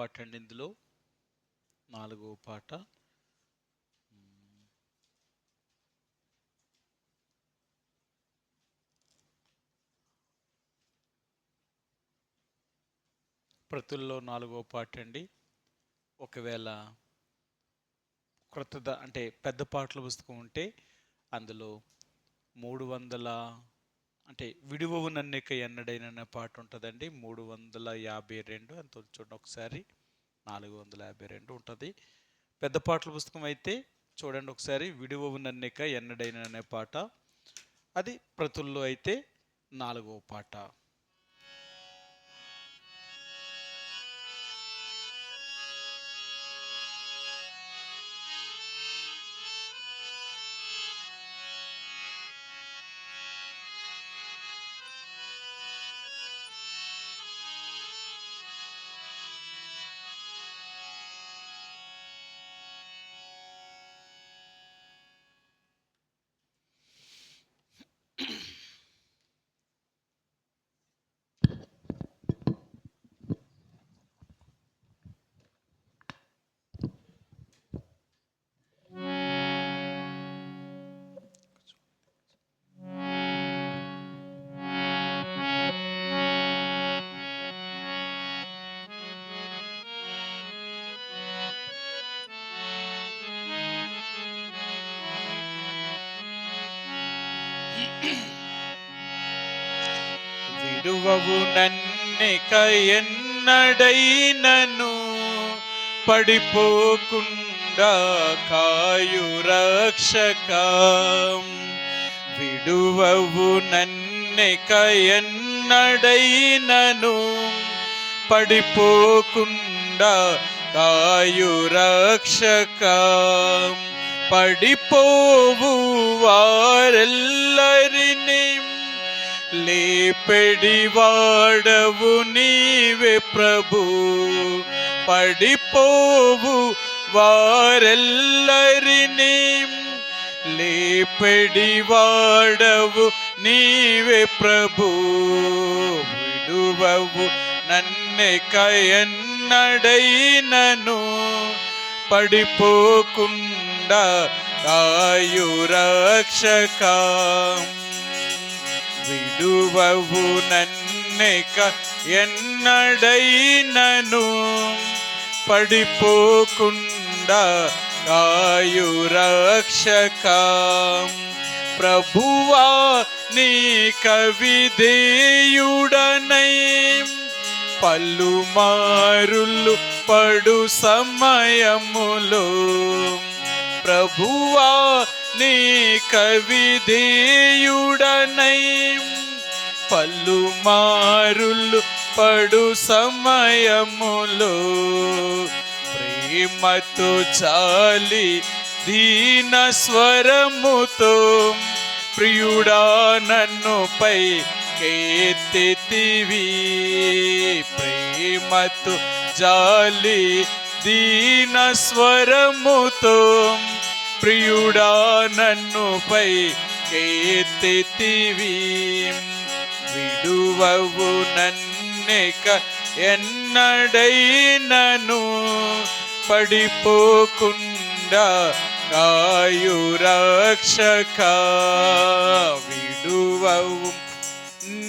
పాట అండి ఇందులో. నాలుగో పాట. ప్రతుల్లో నాలుగో పాట అండి ఒకవేళ క్రొత్తద అంటే పెద్ద పాటల పుస్తకం ఉంటే అందులో మూడు వందల అంటే విడువవు నన్నిక ఎన్నడైన అనే పాట ఉంటుందండి మూడు వందల యాభై రెండు అంత చూడండి ఒకసారి. నాలుగు వందల యాభై రెండు ఉంటుంది. పెద్ద పాటల పుస్తకం అయితే చూడండి ఒకసారి. విడువవు నన్నిక ఎన్నడైన అనే పాట. అది ప్రతుల్లో అయితే నాలుగవ పాట. విడువవు నన్నిక ఎన్నడైనను పడిపోకుండా కాయు రక్షక. విడువవు నన్నిక ఎన్నడైనను పడిపోకుండా కాయు రక్షక. పడిపోవు వారెల్లరినీ లేపెడి వాడవు నీవే ప్రభు. పడిపోవు వారెల్లరినీ లేపెడి వాడవు నీవే ప్రభు. విడువవు నన్నెక ఎన్నడైనను పడిపోకుండా కాయు రక్షక విడువవు నన్నెక ఎన్నడైనను పడిపోకుండా కాయు రక్షక ప్రభువా నీ కవిదేయుడనై పలుమారులు పడు సమయములో ప్రభువా నీ కవిదేయుడనై పలుమారులు పడు సమయములో. ప్రేమతో చాలి దీన స్వరముతో. ప్రియుడా నన్ను పై కేతివి ప్రేమతో జాలి దీన స్వరముతో. ప్రియుడా నన్ను పై కేతివి విడువవు నన్నెక ఎన్నడైనను పడిపోకుండా కాయు రక్షక. విడువవు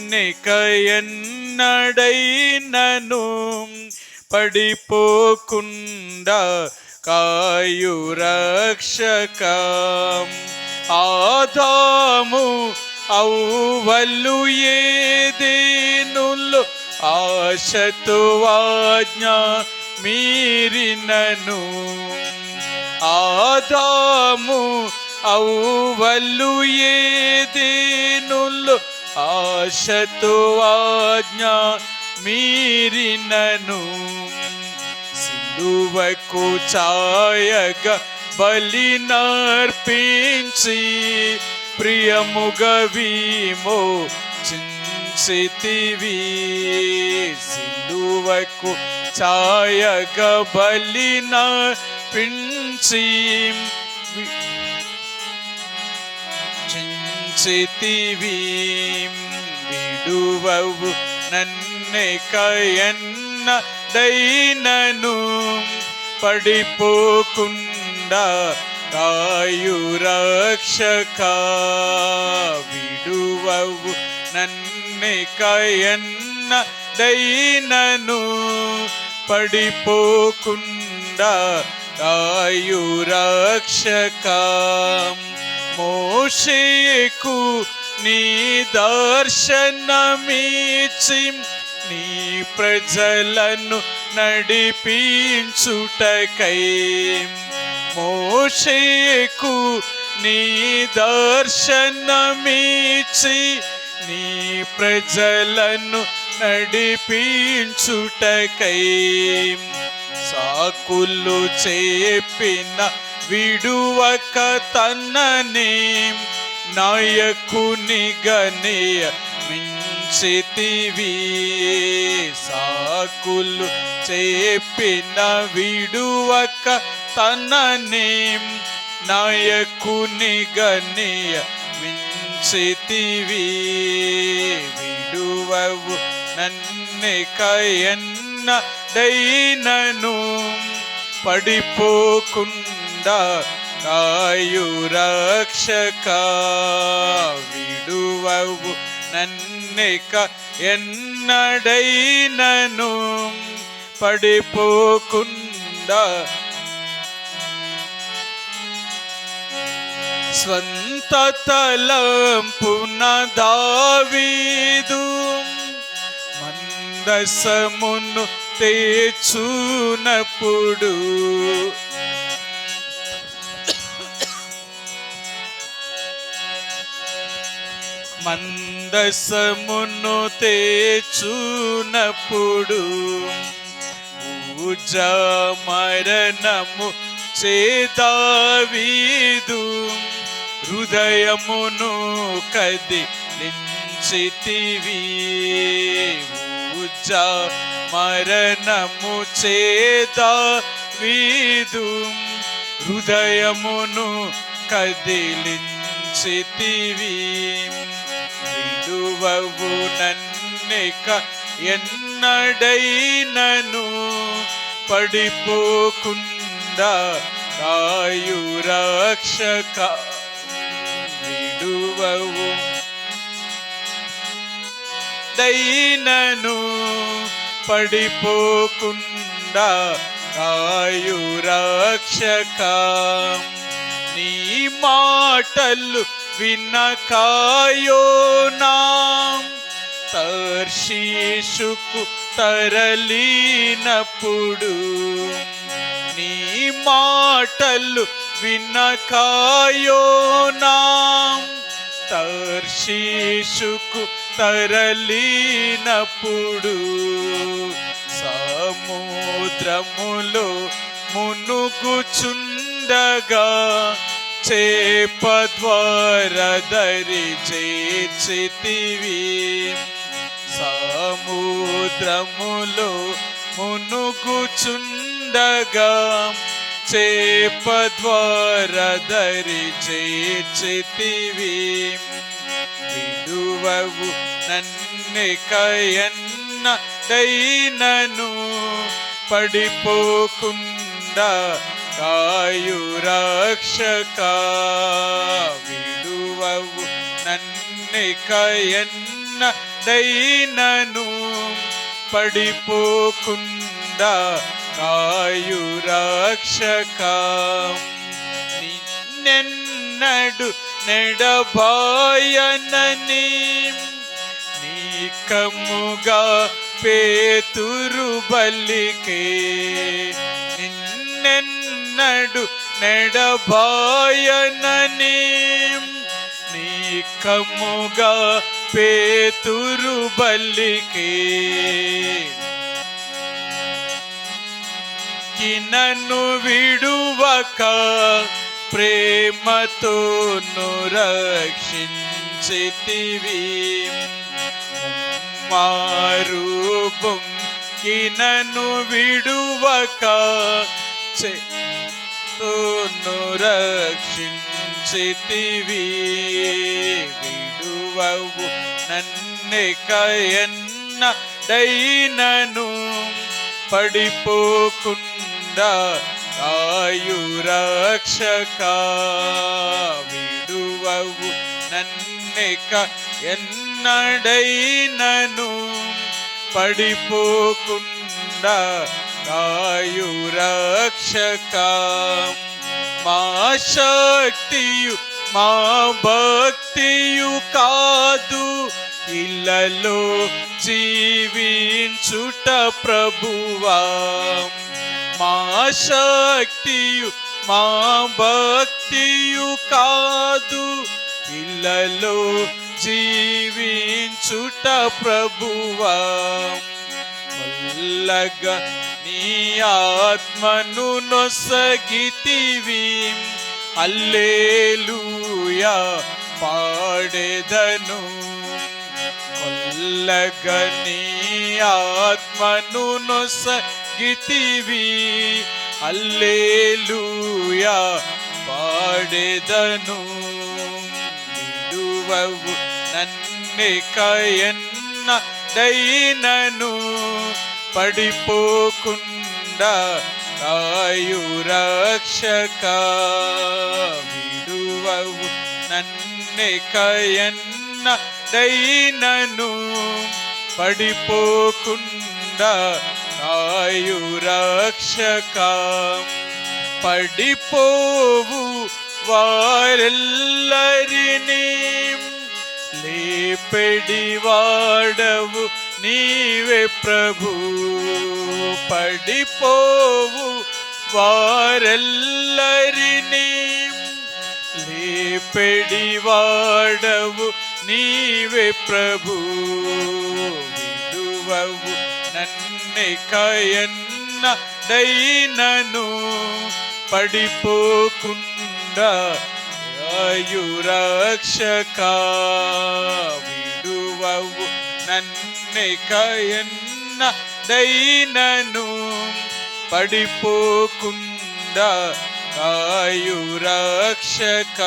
నిక ఎన్నడైనను పడిపోకుండా కాయురక్షక. ఆదాము ఔవల్లు ఏదేనులు ఆశతో ఆజ్ఞ మీరినను. ఆదాము ఔవల్లు ఏదేనులు ఆశతో ఆజ్ఞ మీరినను. సిలువకు ఛాయగ బలినర్పించి నర్పించి ప్రియముగా వీమో చింసితివి సిలువకు ఛాయగ బలి నర్పించి చించితివి విడువవు నన్నే కయన్న దైనను పడిపోకుండా కాయురక్షక విడువవు నన్నికయన్న దైనను పడిపోకుండా కాయురక్షక మోషేకు నీ దర్శనమీచి నీ ప్రజలను నడిపించుటకై మోషేకు నీ దర్శనమీచి నీ ప్రజలను నడిపించుటకై సాకులు చెప్పిన విడువక తన్ననే నాయకుని మించి వింటివి సాకులు చెప్పిన విడువక తనని నాయకుని గనేయ మించితివి విడువవు నన్ను కయన్న దైనను పడిపోకుండా కాయు రక్షక విడువవు నన్నెక ఎన్నడైనను పడిపోకుండా స్వంత తలంపున దావీదు మందసమును మంద మందసమును తేచునప్పుడు పూజ మరణము చేదావీదు. హృదయమును కదిలించితివి పూజ మరణము చేదావీదు. హృదయమును కదిలించితివి విడువవు నన్నిక ఎన్నడైనను పడిపోకుండా కాయు రక్షక విడువవు. దైనను పడిపోకుండా కాయు రక్షక నీ మాటలు వినకాయోనా తర్షీషుకు తరలినప్పుడు నీ మాటలు వినకాయోనా తర్షీషుకు తరలినప్పుడు సముద్రములో మునుగుచున్న ఉండగా ద్వారా దరి చేర్చితివి. సముద్రములో మునుగుచుండగా చేపద్వార దరి చేర్చితివి. విడువవు నన్నెకయన్న దైనను పడిపోకుండా కాయు రక్షక విడువవు నన్నెకయన్న దైనను పడిపోకుండా కాయు రక్షక. నిన్నెన్నడు నెడబాయనని నీకముగా పేతురు బలికే. నిన్నెన్నడు నెడబాయనని నీకముగా పేతురు బలికే నన్ను విడువక ప్రేమతో రక్షించితివి మారు నన్ను విడువక చేతోను రక్షించితివి. విడువవు నన్నెకయన్న దైనను పడిపోకుండా ఆయురక్షక విడువవు నన్నెక ఎన్నడైనను పడిపోకుండా ఆయురక్షక మా శక్తియు మా భక్తియు కాదు. ఇళ్ళలో జీవించుట ప్రభువా మా శక్తియు మా భక్తియు కాదు. ఇళ్ళలో జీవించుట ప్రభువా మల్లగా ನೀ ಆತ್ಮನು ನೊಸಗಿತೀವಿ ಅಲ್ಲೇಲೂಯ ಪಾಡೆದನು. ಕೊಲ್ಲಗನಿ ಆತ್ಮನು ನೊಸಗಿತೀವಿ ಅಲ್ಲೇಲೂಯ ಪಾಡೆದನು. ಬಿಡುವವು ನನ್ನೆ ಕಯನ್ನ ದೈನನು. పడిపోకుండా కాయురక్షక విడువవు నన్నే కయన్న దైనను. పడిపోకుండా కాయురక్షక పడిపోవు వారెల్లరినీ. లేపెడి వాడవు నీవే ప్రభు పడిపోవు వారెల్లరిని. లేపెడి వాడవు నీవే ప్రభు విడువవు నన్నే కయన్న దైనను. పడిపోకుండా ఆయురక్షక విడువవు నన్నెకయన్న దైనను పడిపోకుండా ఆయురక్షక